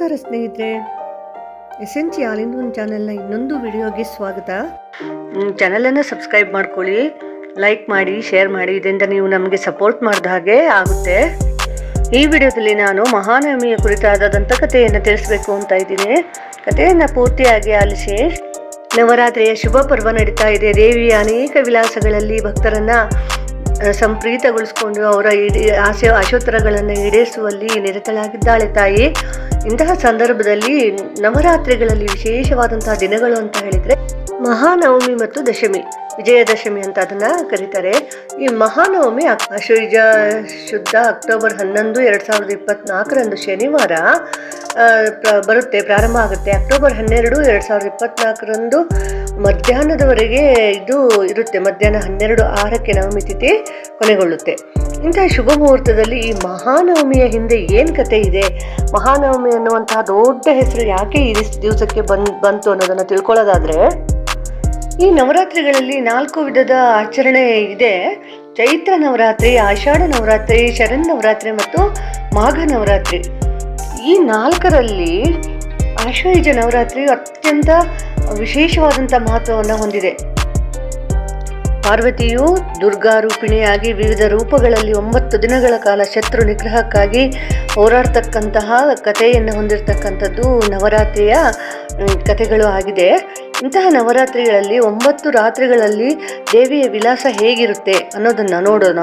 ನಮಸ್ಕಾರ ಸ್ನೇಹಿತರೆ essential one ಚಾನೆಲ್ನ ಇನ್ನೊಂದು ವಿಡಿಯೋಗೆ ಸ್ವಾಗತ. ಚಾನಲನ್ನು ಸಬ್ಸ್ಕ್ರೈಬ್ ಮಾಡ್ಕೊಳ್ಳಿ, ಲೈಕ್ ಮಾಡಿ, ಶೇರ್ ಮಾಡಿ, ಇದರಿಂದ ನೀವು ನಮಗೆ ಸಪೋರ್ಟ್ ಮಾಡಿದ ಹಾಗೆ ಆಗುತ್ತೆ. ಈ ವಿಡಿಯೋದಲ್ಲಿ ನಾನು ಮಹಾನವಮಿಯ ಕುರಿತಾದ ದಂತಕಥೆಯನ್ನು ತಿಳಿಸ್ಬೇಕು ಅಂತ ಇದ್ದೀನಿ. ಕಥೆಯನ್ನು ಪೂರ್ತಿಯಾಗಿ ಆಲಿಸಿ, ನವರಾತ್ರಿಯ ಶುಭ ಪರ್ವ ನಡೀತಾ ಇದೆ. ದೇವಿಯ ಅನೇಕ ವಿಲಾಸಗಳಲ್ಲಿ ಭಕ್ತರನ್ನ ಸಂಪ್ರೀತಗೊಳಿಸಿಕೊಂಡು ಅವರ ಈಡೇ ಆಸೆ ಆಶೋತ್ತರಗಳನ್ನು ಈಡೇರಿಸುವಲ್ಲಿ ನಿರತಳಾಗಿದ್ದಾಳೆ ತಾಯಿ. ಇಂತಹ ಸಂದರ್ಭದಲ್ಲಿ ನವರಾತ್ರಿಗಳಲ್ಲಿ ವಿಶೇಷವಾದಂತಹ ದಿನಗಳು ಅಂತ ಹೇಳಿದ್ರೆ ಮಹಾನವಮಿ ಮತ್ತು ದಶಮಿ, ವಿಜಯದಶಮಿ ಅಂತ ಅದನ್ನ ಕರೀತಾರೆ. ಈ ಮಹಾನವಮಿ ಆಶ್ವಯುಜ ಶುದ್ಧ ಅಕ್ಟೋಬರ್ ಹನ್ನೊಂದು ಎರಡು ಸಾವಿರದ ಇಪ್ಪತ್ನಾಲ್ಕರಂದು ಶನಿವಾರ ಬರುತ್ತೆ, ಪ್ರಾರಂಭ ಆಗುತ್ತೆ. ಅಕ್ಟೋಬರ್ ಹನ್ನೆರಡು ಎರಡು ಸಾವಿರದ ಇಪ್ಪತ್ನಾಲ್ಕರಂದು ಮಧ್ಯಾಹ್ನದವರೆಗೆ ಇದು ಇರುತ್ತೆ. ಮಧ್ಯಾಹ್ನ ಹನ್ನೆರಡು ಆರಕ್ಕೆ ನವಮಿ ತಿಥಿ ಕೊನೆಗೊಳ್ಳುತ್ತೆ. ಇಂತಹ ಶುಭ ಮುಹೂರ್ತದಲ್ಲಿ ಈ ಮಹಾನವಮಿಯ ಹಿಂದೆ ಏನು ಕತೆ ಇದೆ? ಮಹಾನವಮಿ ಅನ್ನುವಂತಹ ದೊಡ್ಡ ಹೆಸರು ಯಾಕೆ ಈ ದಿವಸಕ್ಕೆ ಬಂದ್, ಬಂತು ಅನ್ನೋದನ್ನು ತಿಳ್ಕೊಳ್ಳೋದಾದ್ರೆ, ಈ ನವರಾತ್ರಿಗಳಲ್ಲಿ ನಾಲ್ಕು ವಿಧದ ಆಚರಣೆ ಇದೆ. ಚೈತ್ರ ನವರಾತ್ರಿ, ಆಷಾಢ ನವರಾತ್ರಿ ಶರಣ್ ನವರಾತ್ರಿ ಮತ್ತು ಮಾಘ ನವರಾತ್ರಿ. ಈ ನಾಲ್ಕರಲ್ಲಿ ಆಶ್ವಯುಜ ನವರಾತ್ರಿ ಅತ್ಯಂತ ವಿಶೇಷವಾದಂಥ ಮಹತ್ವವನ್ನು ಹೊಂದಿದೆ. ಪಾರ್ವತಿಯು ದುರ್ಗಾ ರೂಪಿಣಿಯಾಗಿ ವಿವಿಧ ರೂಪಗಳಲ್ಲಿ ಒಂಬತ್ತು ದಿನಗಳ ಕಾಲ ಶತ್ರು ನಿಗ್ರಹಕ್ಕಾಗಿ ಹೋರಾಡ್ತಕ್ಕಂತಹ ಕಥೆಯನ್ನು ಹೊಂದಿರತಕ್ಕಂಥದ್ದು ನವರಾತ್ರಿಯ ಕಥೆಗಳು ಆಗಿದೆ. ಇಂತಹ ನವರಾತ್ರಿಗಳಲ್ಲಿ ಒಂಬತ್ತು ರಾತ್ರಿಗಳಲ್ಲಿ ದೇವಿಯ ವಿಲಾಸ ಹೇಗಿರುತ್ತೆ ಅನ್ನೋದನ್ನು ನೋಡೋಣ.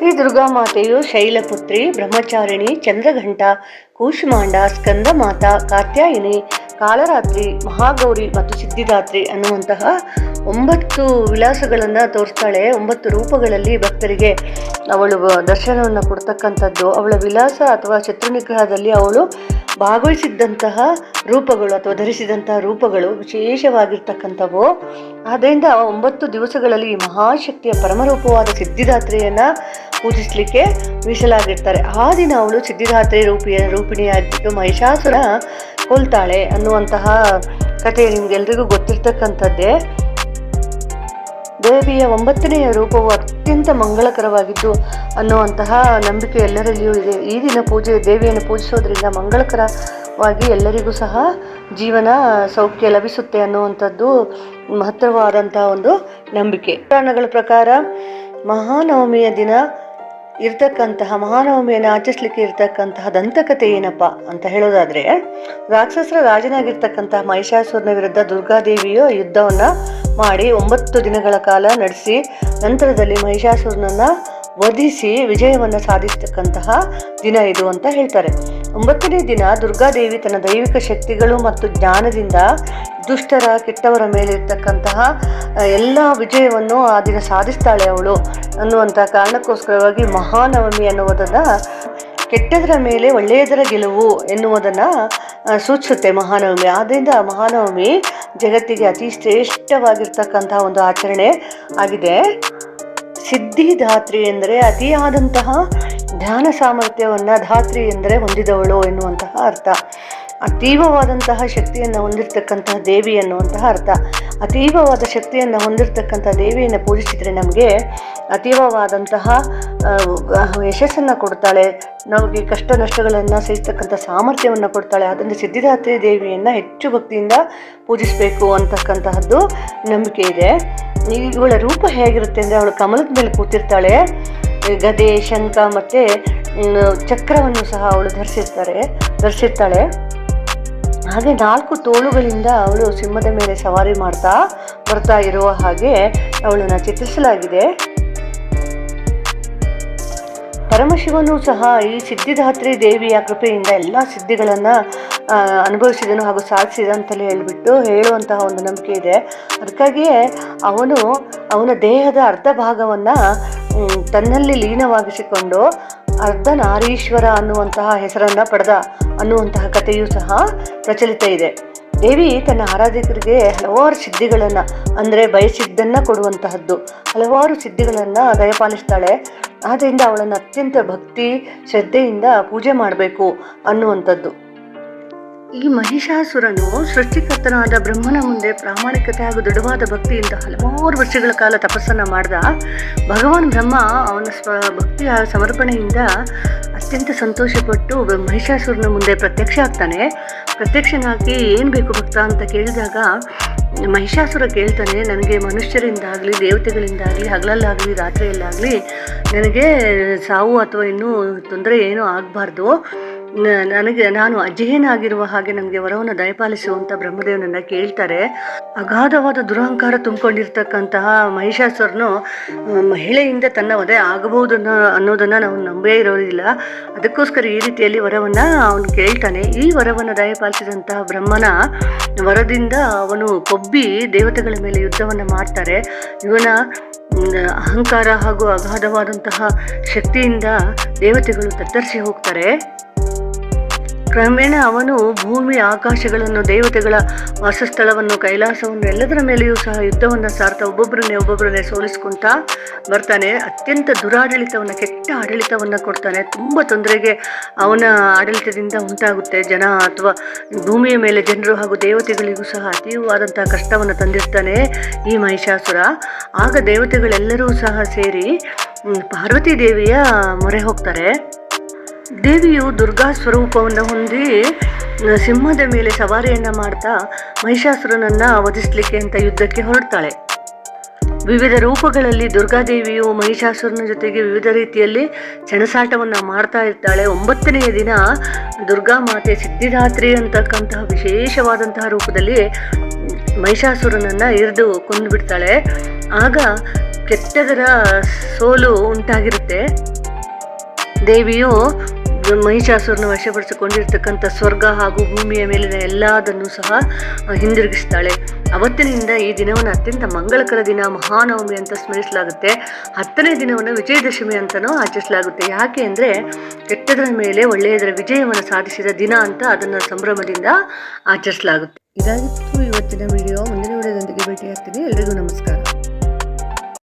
ಶ್ರೀ ದುರ್ಗಾಮಾತೆಯು ಶೈಲಪುತ್ರಿ, ಬ್ರಹ್ಮಚಾರಿಣಿ, ಚಂದ್ರಘಂಟ, ಕೂಷ್ಮಾಂಡ ಸ್ಕಂದ ಮಾತಾ ಕಾತ್ಯಾಯಿನಿ, ಕಾಲರಾತ್ರಿ, ಮಹಾಗೌರಿ ಮತ್ತು ಸಿದ್ಧಿದಾತ್ರಿ ಅನ್ನುವಂತಹ ಒಂಬತ್ತು ವಿಲಾಸಗಳನ್ನು ತೋರಿಸ್ತಾಳೆ. ಒಂಬತ್ತು ರೂಪಗಳಲ್ಲಿ ಭಕ್ತರಿಗೆ ಅವಳು ದರ್ಶನವನ್ನು ಕೊಡ್ತಕ್ಕಂಥದ್ದು. ಅವಳ ವಿಲಾಸ ಅಥವಾ ಶತ್ರು ನಿಗ್ರಹದಲ್ಲಿ ಅವಳು ಭಾಗವಹಿಸಿದ್ದಂತಹ ರೂಪಗಳು ಅಥವಾ ಧರಿಸಿದಂತಹ ರೂಪಗಳು ವಿಶೇಷವಾಗಿರ್ತಕ್ಕಂಥವು. ಆದ್ದರಿಂದ ಒಂಬತ್ತು ದಿವಸಗಳಲ್ಲಿ ಮಹಾಶಕ್ತಿಯ ಪರಮರೂಪವಾದ ಸಿದ್ಧಿದಾತ್ರಿಯನ್ನ ಪೂಜಿಸಲಿಕ್ಕೆ ಮೀಸಲಾಗಿರ್ತಾರೆ. ಆ ದಿನ ಅವಳು ಸಿದ್ಧಿದಾತ್ರಿ ರೂಪಿಯ ರೂಪಿಣಿಯಾಗಿದ್ದು ಮಹಿಷಾಸುರ ಕೊಲ್ತಾಳೆ ಅನ್ನುವಂತಹ ಕಥೆ ನಿಮ್ಗೆಲ್ರಿಗೂ ಗೊತ್ತಿರ್ತಕ್ಕಂಥದ್ದೇ. ದೇವಿಯ ಒಂಬತ್ತನೆಯ ರೂಪವು ಅತ್ಯಂತ ಮಂಗಳಕರವಾಗಿದ್ದು ಅನ್ನುವಂತಹ ನಂಬಿಕೆ ಎಲ್ಲರಲ್ಲಿಯೂ ಇದೆ. ಈ ದಿನ ಪೂಜೆ ದೇವಿಯನ್ನು ಪೂಜಿಸೋದ್ರಿಂದ ಮಂಗಳಕರವಾಗಿ ಎಲ್ಲರಿಗೂ ಸಹ ಜೀವನ ಸೌಖ್ಯ ಲಭಿಸುತ್ತೆ ಅನ್ನುವಂಥದ್ದು ಮಹತ್ತರವಾದಂತಹ ಒಂದು ನಂಬಿಕೆ. ಪುರಾಣಗಳ ಪ್ರಕಾರ ಮಹಾನವಮಿಯ ದಿನ ಇರ್ತಕ್ಕಂತಹ ಮಹಾನವಮಿಯನ್ನು ಆಚರಿಸ್ಲಿಕ್ಕೆ ಇರ್ತಕ್ಕಂತಹ ದಂತಕತೆ ಏನಪ್ಪ ಅಂತ ಹೇಳೋದಾದ್ರೆ, ರಾಕ್ಷಸರ ರಾಜನಾಗಿರ್ತಕ್ಕಂತಹ ಮಹಿಷಾಸುರನ ವಿರುದ್ಧ ದುರ್ಗಾದೇವಿಯು ಯುದ್ಧವನ್ನ ಮಾಡಿ ಒಂಬತ್ತು ದಿನಗಳ ಕಾಲ ನಡೆಸಿ, ನಂತರದಲ್ಲಿ ಮಹಿಷಾಸುರನನ್ನ ವಧಿಸಿ ವಿಜಯವನ್ನ ಸಾಧಿಸ್ತಕ್ಕಂತಹ ದಿನ ಇದು ಅಂತ ಹೇಳ್ತಾರೆ. ಒಂಬತ್ತನೇ ದಿನ ದುರ್ಗಾದೇವಿ ತನ್ನ ದೈವಿಕ ಶಕ್ತಿಗಳು ಮತ್ತು ಜ್ಞಾನದಿಂದ ದುಷ್ಟರ, ಕೆಟ್ಟವರ ಮೇಲಿರ್ತಕ್ಕಂತಹ ಎಲ್ಲ ವಿಜಯವನ್ನು ಆ ದಿನ ಸಾಧಿಸ್ತಾಳೆ ಅವಳು ಅನ್ನುವಂಥ ಕಾರಣಕ್ಕೋಸ್ಕರವಾಗಿ ಮಹಾನವಮಿ ಅನ್ನುವುದನ್ನು ಕೆಟ್ಟದರ ಮೇಲೆ ಒಳ್ಳೆಯದರ ಗೆಲುವು ಎನ್ನುವುದನ್ನು ಸೂಚಿಸುತ್ತೆ ಮಹಾನವಮಿ. ಆದ್ದರಿಂದ ಮಹಾನವಮಿ ಜಗತ್ತಿಗೆ ಅತಿ ಶ್ರೇಷ್ಠವಾಗಿರ್ತಕ್ಕಂತಹ ಒಂದು ಆಚರಣೆ ಆಗಿದೆ. ಸಿದ್ಧಿದಾತ್ರಿ ಎಂದರೆ ಅತಿಯಾದಂತಹ ಧ್ಯಾನ ಸಾಮರ್ಥ್ಯವನ್ನು ಧಾತ್ರಿ ಎಂದರೆ ಹೊಂದಿದವಳು ಎನ್ನುವಂತಹ ಅರ್ಥ. ಅತೀವವಾದಂತಹ ಶಕ್ತಿಯನ್ನು ಹೊಂದಿರತಕ್ಕಂತಹ ದೇವಿ ಅನ್ನುವಂತಹ ಅರ್ಥ. ಅತೀವವಾದ ಶಕ್ತಿಯನ್ನು ಹೊಂದಿರತಕ್ಕಂಥ ದೇವಿಯನ್ನು ಪೂಜಿಸಿದರೆ ನಮಗೆ ಅತೀವವಾದಂತಹ ಯಶಸ್ಸನ್ನು ಕೊಡ್ತಾಳೆ. ನಮಗೆ ಕಷ್ಟ ನಷ್ಟಗಳನ್ನು ಸಹಿಸ್ತಕ್ಕಂಥ ಸಾಮರ್ಥ್ಯವನ್ನು ಕೊಡ್ತಾಳೆ. ಅದರಿಂದ ಸಿದ್ಧಿದಾತ್ರಿ ದೇವಿಯನ್ನು ಹೆಚ್ಚು ಭಕ್ತಿಯಿಂದ ಪೂಜಿಸಬೇಕು ಅಂತಕ್ಕಂತಹದ್ದು ನಂಬಿಕೆ ಇದೆ. ಇವಳ ರೂಪ ಹೇಗಿರುತ್ತೆ ಅಂದರೆ ಅವಳು ಕಮಲದ ಮೇಲೆ ಕೂತಿರ್ತಾಳೆ. ಗದೆ ಶಂಕ ಮತ್ತು ಚಕ್ರವನ್ನು ಸಹ ಅವಳು ಧರಿಸಿರ್ತಾರೆ, ಧರಿಸಿರ್ತಾಳೆ. ಹಾಗೆ ನಾಲ್ಕು ತೋಳುಗಳಿಂದ ಅವಳು ಸಿಂಹದ ಮೇಲೆ ಸವಾರಿ ಮಾಡ್ತಾ ಬರ್ತಾ ಇರುವ ಹಾಗೆ ಅವಳನ್ನು ಚಿತ್ರಿಸಲಾಗಿದೆ. ಪರಮಶಿವನು ಸಹ ಈ ಸಿದ್ಧಿದಾತ್ರಿ ದೇವಿಯ ಕೃಪೆಯಿಂದ ಎಲ್ಲ ಸಿದ್ಧಿಗಳನ್ನು ಅನುಭವಿಸಿದನು ಹಾಗೂ ಸಾಧಿಸಿದ ಅಂತಲೇ ಹೇಳಿಬಿಟ್ಟು ಹೇಳುವಂತಹ ಒಂದು ನಂಬಿಕೆ ಇದೆ. ಅದಕ್ಕಾಗಿಯೇ ಅವನು, ಅವನ ದೇಹದ ಅರ್ಧ ಭಾಗವನ್ನು ತನ್ನಲ್ಲಿ ಲೀನವಾಗಿಸಿಕೊಂಡು ಅರ್ಧ ನಾರೀಶ್ವರ ಅನ್ನುವಂತಹ ಹೆಸರನ್ನು ಪಡೆದ ಅನ್ನುವಂತಹ ಕಥೆಯೂ ಸಹ ಪ್ರಚಲಿತ ಇದೆ. ದೇವಿ ತನ್ನ ಆರಾಧಕರಿಗೆ ಹಲವಾರು ಸಿದ್ಧಿಗಳನ್ನು, ಅಂದರೆ ಬಯಸಿದ್ದನ್ನು ಕೊಡುವಂತಹದ್ದು. ಹಲವಾರು ಸಿದ್ಧಿಗಳನ್ನು ದಯಪಾಲಿಸ್ತಾಳೆ. ಆದ್ದರಿಂದ ಅವಳನ್ನು ಅತ್ಯಂತ ಭಕ್ತಿ, ಶ್ರದ್ಧೆಯಿಂದ ಪೂಜೆ ಮಾಡಬೇಕು ಅನ್ನುವಂಥದ್ದು. ಈ ಮಹಿಷಾಸುರನು ಸೃಷ್ಟಿಕರ್ತನಾದ ಬ್ರಹ್ಮನ ಮುಂದೆ ಪ್ರಾಮಾಣಿಕತೆ ಹಾಗೂ ದೃಢವಾದ ಭಕ್ತಿಯಿಂದ ಹಲವಾರು ವರ್ಷಗಳ ಕಾಲ ತಪಸ್ಸನ್ನು ಮಾಡ್ದ. ಭಗವಾನ್ ಬ್ರಹ್ಮ ಅವನ ಸ್ವ ಭಕ್ತಿಯ ಸಮರ್ಪಣೆಯಿಂದ ಅತ್ಯಂತ ಸಂತೋಷಪಟ್ಟು ಮಹಿಷಾಸುರನ ಮುಂದೆ ಪ್ರತ್ಯಕ್ಷ ಆಗ್ತಾನೆ. ಪ್ರತ್ಯಕ್ಷನಾಗಿ ಏನು ಬೇಕು ಭಕ್ತ ಅಂತ ಕೇಳಿದಾಗ ಮಹಿಷಾಸುರ ಕೇಳ್ತಾನೆ, ನನಗೆ ಮನುಷ್ಯರಿಂದಾಗಲಿ, ದೇವತೆಗಳಿಂದಾಗಲಿ, ಹಗಲಲ್ಲಾಗಲಿ, ರಾತ್ರಿಯಲ್ಲಾಗಲಿ, ನನಗೆ ಸಾವು ಅಥವಾ ಇನ್ನೂ ತೊಂದರೆ ಏನೂ ಆಗಬಾರ್ದು. ನನಗೆ, ನಾನು ಅಜೇನಾಗಿರುವ ಹಾಗೆ ನನಗೆ ವರವನ್ನು ದಯಪಾಲಿಸುವಂತ ಬ್ರಹ್ಮದೇವನನ್ನ ಕೇಳ್ತಾರೆ. ಅಗಾಧವಾದ ದುರಹಂಕಾರ ತುಂಬಿಕೊಂಡಿರ್ತಕ್ಕಂತಹ ಮಹಿಷಾಸುರನು ಮಹಿಳೆಯಿಂದ ತನ್ನ ವಧೆ ಆಗಬಹುದು ಅನ್ನೋ ಅನ್ನೋದನ್ನ ನಾವು ನಂಬೇ ಇರೋದಿಲ್ಲ. ಅದಕ್ಕೋಸ್ಕರ ಈ ರೀತಿಯಲ್ಲಿ ವರವನ್ನ ಅವನು ಕೇಳ್ತಾನೆ. ಈ ವರವನ್ನು ದಯಪಾಲಿಸಿದಂತಹ ಬ್ರಹ್ಮನ ವರದಿಂದ ಅವನು ಕೊಬ್ಬಿ ದೇವತೆಗಳ ಮೇಲೆ ಯುದ್ಧವನ್ನು ಮಾಡ್ತಾರೆ. ಇವನ ಅಹಂಕಾರ ಹಾಗೂ ಅಗಾಧವಾದಂತಹ ಶಕ್ತಿಯಿಂದ ದೇವತೆಗಳು ತತ್ತರಿಸಿ ಹೋಗ್ತಾರೆ. ಕ್ರಮೇಣ ಅವನು ಭೂಮಿ, ಆಕಾಶಗಳನ್ನು, ದೇವತೆಗಳ ವಾಸಸ್ಥಳವನ್ನು, ಕೈಲಾಸವನ್ನು, ಎಲ್ಲದರ ಮೇಲೆಯೂ ಸಹ ಯುದ್ಧವನ್ನು ಸಾರ್ತಾ ಒಬ್ಬೊಬ್ಬರನ್ನೇ ಒಬ್ಬೊಬ್ಬರನ್ನೇ ಸೋಲಿಸ್ಕೊಂತ ಬರ್ತಾನೆ. ಅತ್ಯಂತ ದುರಾಡಳಿತವನ್ನು, ಕೆಟ್ಟ ಆಡಳಿತವನ್ನು ಕೊಡ್ತಾನೆ. ತುಂಬ ತೊಂದರೆಗೆ ಅವನ ಆಡಳಿತದಿಂದ ಉಂಟಾಗುತ್ತೆ ಜನ ಅಥವಾ ಭೂಮಿಯ ಮೇಲೆ ಜನರು ಹಾಗೂ ದೇವತೆಗಳಿಗೂ ಸಹ ಅತೀವವಾದಂತಹ ಕಷ್ಟವನ್ನು ತಂದಿರ್ತಾನೆ ಈ ಮಹಿಷಾಸುರ. ಆಗ ದೇವತೆಗಳೆಲ್ಲರೂ ಸಹ ಸೇರಿ ಪಾರ್ವತಿ ದೇವಿಯ ಮೊರೆ ಹೋಗ್ತಾರೆ. ದೇವಿಯು ದುರ್ಗಾ ಸ್ವರೂಪವನ್ನು ಹೊಂದಿ ಸಿಂಹದ ಮೇಲೆ ಸವಾರಿಯನ್ನು ಮಾಡ್ತಾ ಮಹಿಷಾಸುರನನ್ನು ವಧಿಸಲಿಕ್ಕೆ ಅಂತ ಯುದ್ಧಕ್ಕೆ ಹೊರಡ್ತಾಳೆ. ವಿವಿಧ ರೂಪಗಳಲ್ಲಿ ದುರ್ಗಾದೇವಿಯು ಮಹಿಷಾಸುರನ ಜೊತೆಗೆ ವಿವಿಧ ರೀತಿಯಲ್ಲಿ ಚಣಸಾಟವನ್ನು ಮಾಡ್ತಾ ಇರ್ತಾಳೆ. ಒಂಬತ್ತನೆಯ ದಿನ ದುರ್ಗಾ ಮಾತೆ ಸಿದ್ಧಿದಾತ್ರಿ ಅಂತಕ್ಕಂತಹ ವಿಶೇಷವಾದಂತಹ ರೂಪದಲ್ಲಿ ಮಹಿಷಾಸುರನನ್ನು ಇರಿದು ಕೊಂದುಬಿಡ್ತಾಳೆ. ಆಗ ಕೆಟ್ಟದರ ಸೋಲು ಉಂಟಾಗಿರುತ್ತೆ. ದೇವಿಯು ಮಹಿಷಾಸುರನ ವಶಪಡಿಸಿಕೊಂಡಿರ್ತಕ್ಕಂಥ ಸ್ವರ್ಗ ಹಾಗೂ ಭೂಮಿಯ ಮೇಲಿನ ಎಲ್ಲದನ್ನು ಸಹ ಹಿಂದಿರುಗಿಸ್ತಾಳೆ. ಅವತ್ತಿನಿಂದ ಈ ದಿನವನ್ನು ಅತ್ಯಂತ ಮಂಗಳಕರ ದಿನ, ಮಹಾನವಮಿ ಅಂತ ಸ್ಮರಿಸಲಾಗುತ್ತೆ. ಹತ್ತನೇ ದಿನವನ್ನು ವಿಜಯದಶಮಿ ಅಂತಲೂ ಆಚರಿಸಲಾಗುತ್ತೆ. ಯಾಕೆ ಅಂದರೆ, ಕೆಟ್ಟದರ ಮೇಲೆ ಒಳ್ಳೆಯದರ ವಿಜಯವನ್ನು ಸಾಧಿಸಿದ ದಿನ ಅಂತ ಅದನ್ನು ಸಂಭ್ರಮದಿಂದ ಆಚರಿಸಲಾಗುತ್ತೆ. ಇದಾಗಿತ್ತು ಇವತ್ತಿನ ವಿಡಿಯೋ. ಮುಂದಿನ ವಿಡಿಯೋದೊಂದಿಗೆ ಭೇಟಿ ಆಗ್ತೀನಿ ಎಲ್ರಿಗೂ ನಮಸ್ಕಾರ.